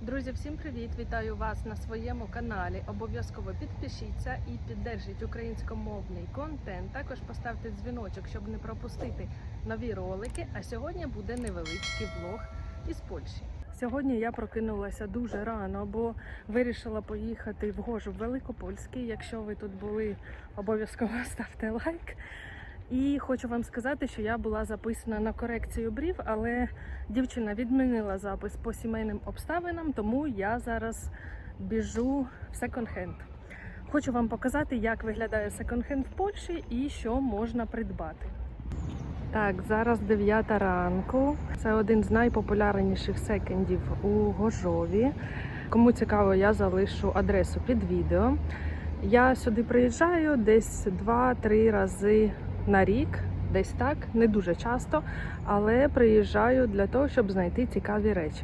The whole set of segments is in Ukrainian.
Друзі, всім привіт! Вітаю вас на своєму каналі. Обов'язково підпишіться і піддержіть українськомовний контент. Також поставте дзвіночок, щоб не пропустити нові ролики. А сьогодні буде невеличкий влог із Польщі. Сьогодні я прокинулася дуже рано, бо вирішила поїхати в Гожу Великопольський. Якщо ви тут були, обов'язково ставте лайк. І хочу вам сказати, що я була записана на корекцію брів, але дівчина відмінила запис по сімейним обставинам, тому я зараз біжу в секонд-хенд. Хочу вам показати, як виглядає секонд-хенд в Польщі і що можна придбати. Так, зараз 9 ранку. Це один з найпопулярніших секондів у Гожові. Кому цікаво, я залишу адресу під відео. Я сюди приїжджаю десь 2-3 рази на рік, десь так, не дуже часто, але приїжджаю для того, щоб знайти цікаві речі.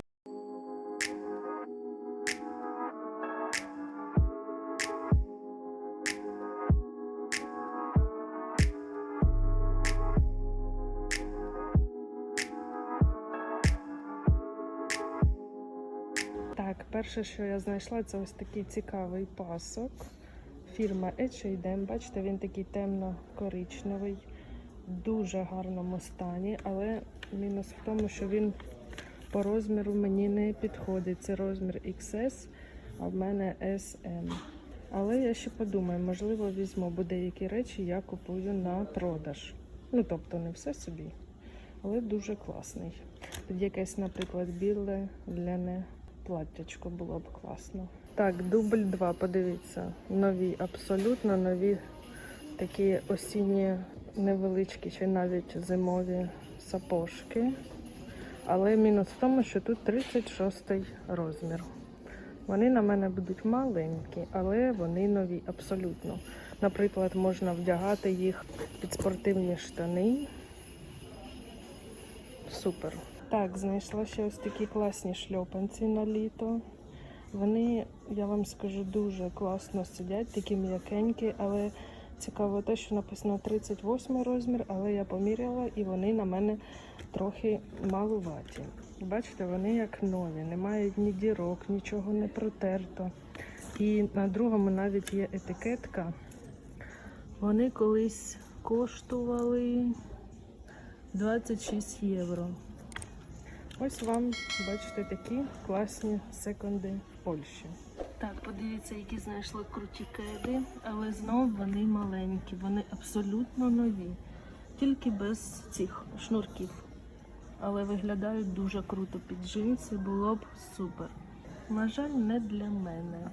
Так, перше, що я знайшла, це ось такий цікавий пасок. Фірма H&M. Бачите, він такий темно-коричневий, в дуже гарному стані, але мінус в тому, що він по розміру мені не підходить. Це розмір XS, а в мене SM. Але я ще подумаю, можливо, візьму, бо деякі речі я купую на продаж. Ну, тобто не все собі, але дуже класний. Тут якесь, наприклад, біле ляне платтячко було б класно. Так, дубль 2, подивіться. Нові, абсолютно нові такі осінні невеличкі чи навіть зимові сапожки. Але мінус в тому, що тут 36 розмір. Вони на мене будуть маленькі, але вони нові абсолютно. Наприклад, можна вдягати їх під спортивні штани. Супер. Так, знайшла ще ось такі класні шльопанці на літо. Вони, я вам скажу, дуже класно сидять, такі м'якенькі, але цікаво те, що написано 38 розмір, але я поміряла і вони на мене трохи малуваті. Бачите, вони як нові, не мають ні дірок, нічого не протерто. І на другому навіть є етикетка. Вони колись коштували 26 євро. Ось вам, бачите, такі класні секонди в Польщі. Так, подивіться, які знайшли круті кеди, але знов вони маленькі, вони абсолютно нові, тільки без цих шнурків. Але виглядають дуже круто під джинси, було б супер. На жаль, не для мене.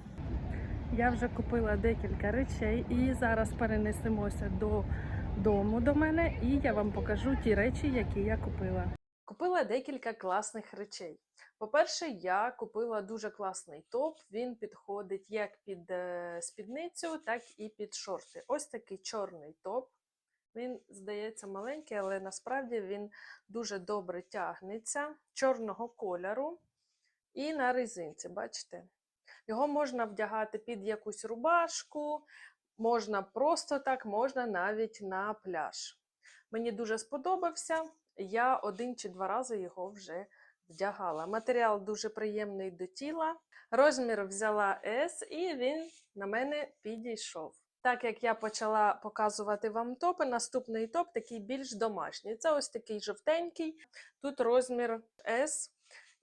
Я вже купила декілька речей і зараз перенесемося до дому до мене, і я вам покажу ті речі, які я купила. Купила декілька класних речей. По-перше, я купила дуже класний топ. Він підходить як під е, спідницю, так і під шорти. Ось такий чорний топ. Він, здається, маленький, але насправді він дуже добре тягнеться, чорного кольору і на резинці, бачите? Його можна вдягати під якусь рубашку, можна просто так, можна навіть на пляж. Мені дуже сподобався. Я один чи два рази його вже вдягала. Матеріал дуже приємний до тіла. Розмір взяла S і він на мене підійшов. Так як я почала показувати вам топи, наступний топ такий більш домашній. Це ось такий жовтенький. Тут розмір S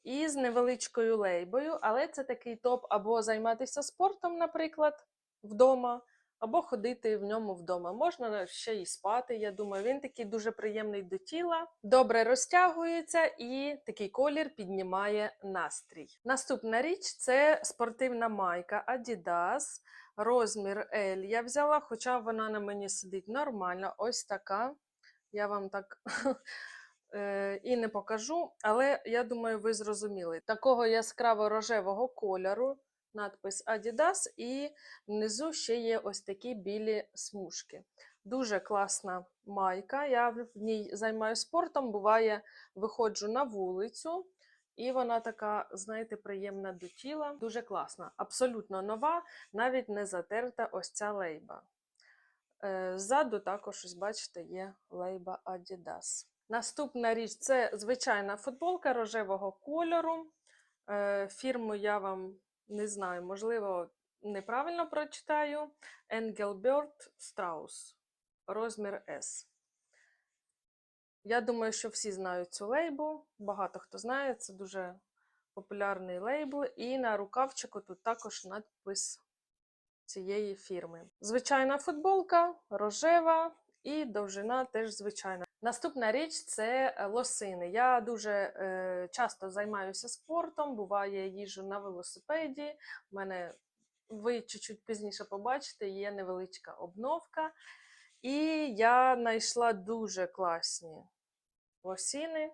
і з невеличкою лейбою, але це такий топ або займатися спортом, наприклад, вдома або ходити в ньому вдома. Можна ще й спати. Я думаю, він такий дуже приємний до тіла, добре розтягується і такий колір піднімає настрій. Наступна річ це спортивна майка Adidas, розмір L. Я взяла, хоча вона на мені сидить нормально. Ось така. Я вам так. е, І не покажу, але я думаю, ви зрозуміли. Такого яскраво рожевого кольору, надпис Adidas, і внизу ще є ось такі білі смужки. Дуже класна майка. Я в ній займаюся спортом. Буває, виходжу на вулицю, і вона така, знаєте, приємна до тіла. Дуже класна. Абсолютно нова, навіть не затерта ось ця лейба. Е, Ззаду також, ось бачите, є лейба Adidas. Наступна річ це звичайна футболка рожевого кольору. Е, Фірму я вам не знаю, можливо, неправильно прочитаю. Engelbert Strauss. Розмір S. Я думаю, що всі знають цю лейбу. Багато хто знає, це дуже популярний лейбл. І на рукавчику тут також надпис цієї фірми. Звичайна футболка, рожева і довжина теж звичайна. Наступна річ це е, лосини. Я дуже е, часто займаюся спортом, буває їжу на велосипеді. У мене ви чуть-чуть пізніше побачите, є невеличка обновка. І я знайшла дуже класні лосіни.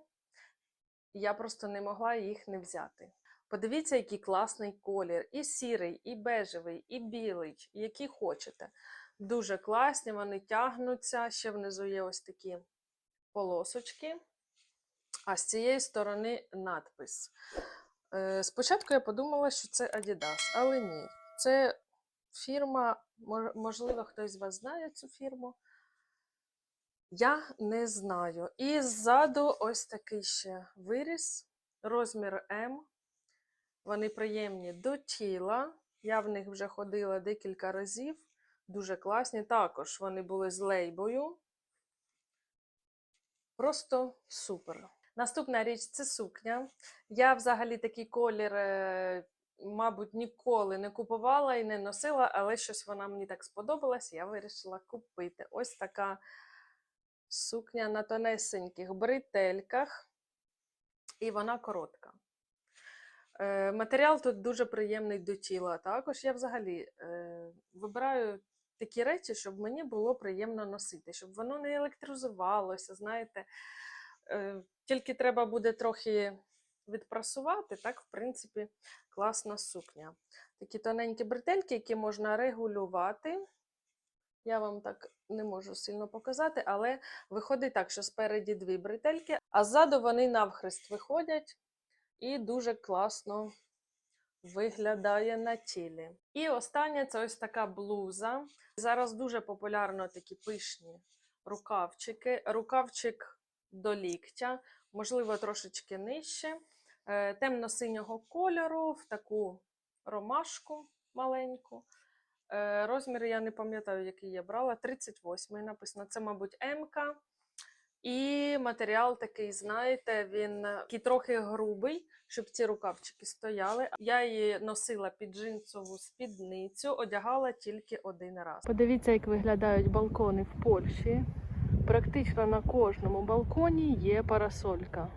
Я просто не могла їх не взяти. Подивіться, який класний колір. І сірий, і бежевий, і білий, які хочете. Дуже класні, вони тягнуться. Ще внизу є ось такі полосочки. А з цієї сторони надпис. Е, Спочатку я подумала, що це Adidas, але ні. Це фірма, можливо, хтось з вас знає цю фірму. Я не знаю. І ззаду ось такий ще виріс, розмір М. Вони приємні до тіла. Я в них вже ходила декілька разів. Дуже класні. Також вони були з лейбою. Просто супер. Наступна річ це сукня. Я взагалі такий колір, е, мабуть, ніколи не купувала і не носила, але щось вона мені так сподобалась, я вирішила купити. Ось така сукня на тонесеньких бретельках, і вона коротка. Е, Матеріал тут дуже приємний до тіла. Також я взагалі е, вибираю такі речі, щоб мені було приємно носити, щоб воно не електризувалося, знаєте. Е, Тільки треба буде трохи відпрасувати, так, в принципі, класна сукня. Такі тоненькі бретельки, які можна регулювати. Я вам так не можу сильно показати, але виходить так, що спереді дві бретельки, а ззаду вони навхрест виходять і дуже класно виглядає на тілі. І останнє це ось така блуза. Зараз дуже популярно такі пишні рукавчики. Рукавчик до ліктя, можливо, трошечки нижче. Е, Темно-синього кольору, в таку ромашку маленьку. Е, Розмір я не пам'ятаю, який я брала. 38 написано. Це, мабуть, М-ка. І матеріал такий, знаєте, він е, такий трохи грубий, щоб ці рукавчики стояли. Я її носила під джинсову спідницю, одягала тільки один раз. Подивіться, як виглядають балкони в Польщі. Практично на кожному балконі є парасолька.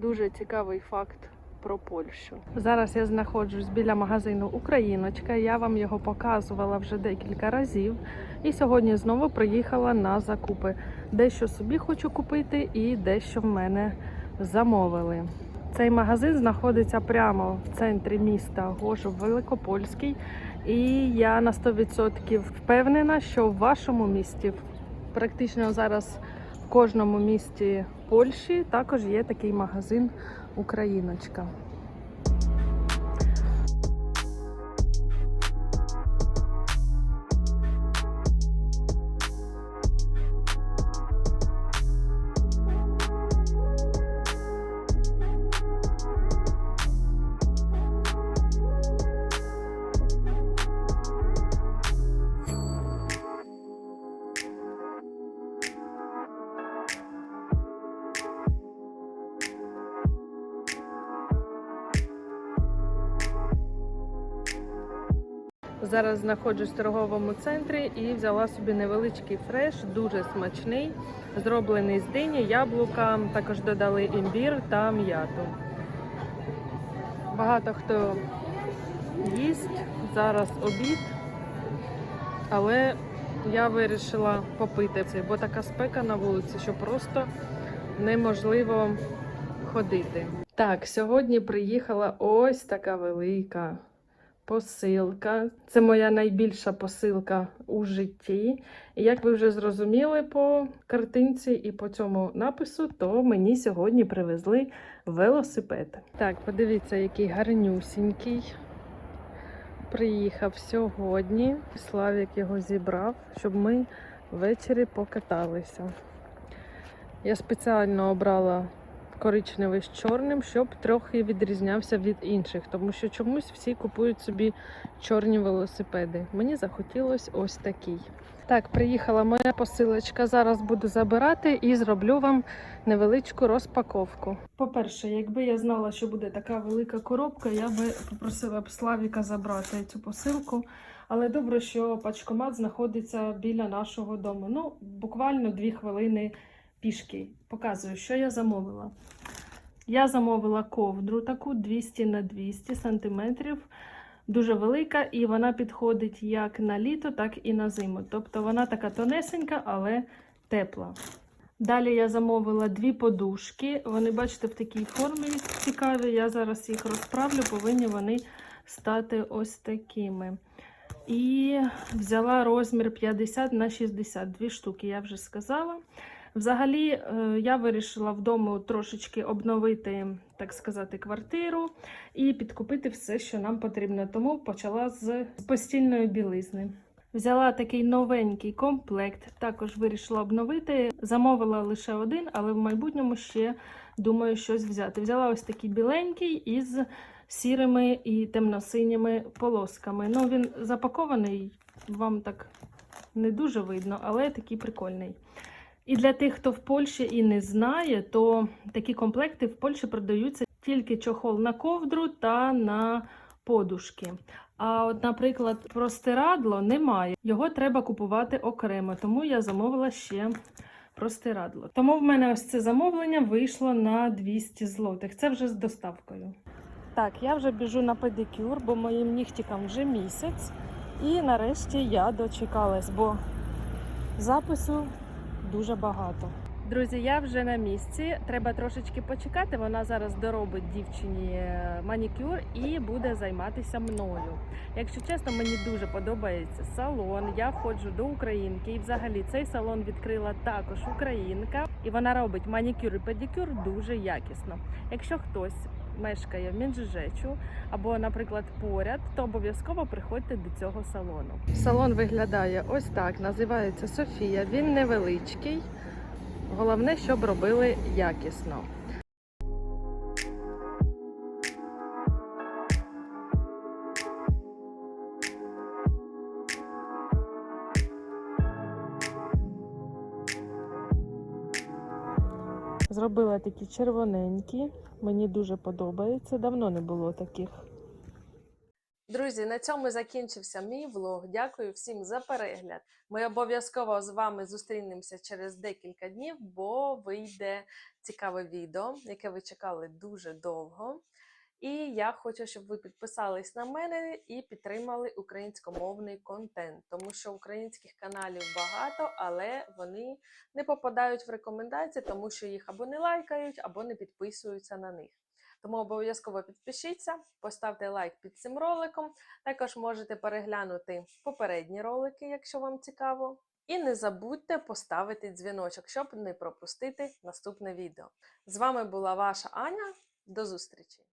Дуже цікавий факт про Польщу. Зараз я знаходжусь біля магазину Україночка. Я вам його показувала вже декілька разів. І сьогодні знову приїхала на закупи. Дещо собі хочу купити і дещо в мене замовили. Цей магазин знаходиться прямо в центрі міста Гожов Великопольський. І я на 100% впевнена, що в вашому місті практично зараз кожному місті Польщі також є такий магазин Україночка. Зараз знаходжусь в торговому центрі і взяла собі невеличкий фреш, дуже смачний, зроблений з дині, яблука, також додали імбір та м'яту. Багато хто їсть зараз обід, але я вирішила попити це, бо така спека на вулиці, що просто неможливо ходити. Так, сьогодні приїхала ось така велика посилка. Це моя найбільша посилка у житті. І як ви вже зрозуміли по картинці і по цьому напису, то мені сьогодні привезли велосипед. Так, подивіться, який гарнюсінький. Приїхав сьогодні. Славік його зібрав, щоб ми ввечері покаталися. Я спеціально обрала коричневий з чорним, щоб трохи відрізнявся від інших, тому що чомусь всі купують собі чорні велосипеди. Мені захотілось ось такий. Так, приїхала моя посилочка. Зараз буду забирати і зроблю вам невеличку розпаковку. По-перше, якби я знала, що буде така велика коробка, я би попросила б Славіка забрати цю посилку. Але добре, що пачкомат знаходиться біля нашого дому. Ну, буквально дві хвилини пішки. Показую, що я замовила. Я замовила ковдру таку 200 на 200 сантиметрів. Дуже велика, і вона підходить як на літо, так і на зиму. Тобто вона така тонесенька, але тепла. Далі я замовила дві подушки. Вони, бачите, в такій формі цікаві. Я зараз їх розправлю, повинні вони стати ось такими. І взяла розмір 50 на 60, дві штуки, я вже сказала. Взагалі, е, я вирішила вдома трошечки обновити, так сказати, квартиру і підкупити все, що нам потрібно. Тому почала з постільної білизни. Взяла такий новенький комплект, також вирішила обновити. Замовила лише один, але в майбутньому ще думаю щось взяти. Взяла ось такий біленький із сірими і темно-синіми полосками. Ну, він запакований, вам так не дуже видно, але такий прикольний. І для тих, хто в Польщі і не знає, то такі комплекти в Польщі продаються тільки чохол на ковдру та на подушки. А от, наприклад, простирадло немає. Його треба купувати окремо, тому я замовила ще простирадло. Тому в мене ось це замовлення вийшло на 200 злотих. Це вже з доставкою. Так, я вже біжу на педикюр, бо моїм нігтікам вже місяць. І нарешті я дочекалась, бо запису дуже багато. Друзі, я вже на місці. Треба трошечки почекати. Вона зараз доробить дівчині е, манікюр і буде займатися мною. Якщо чесно, мені дуже подобається салон. Я входжу до українки, і взагалі цей салон відкрила також українка, і вона робить манікюр і педикюр дуже якісно. Якщо хтось мешкає в Мінжижечу або, наприклад, поряд, то обов'язково приходьте до цього салону. Салон виглядає ось так. Називається Софія. Він невеличкий. Головне, щоб робили якісно. Зробила такі червоненькі. Мені дуже подобається. Давно не було таких. Друзі, на цьому закінчився мій влог. Дякую всім за перегляд. Ми обов'язково з вами зустрінемося через декілька днів, бо вийде цікаве відео, яке ви чекали дуже довго. І я хочу, щоб ви підписались на мене і підтримали українськомовний контент, тому що українських каналів багато, але вони не попадають в рекомендації, тому що їх або не лайкають, або не підписуються на них. Тому обов'язково підпишіться, поставте лайк під цим роликом. Також можете переглянути попередні ролики, якщо вам цікаво. І не забудьте поставити дзвіночок, щоб не пропустити наступне відео. З вами була ваша Аня. До зустрічі!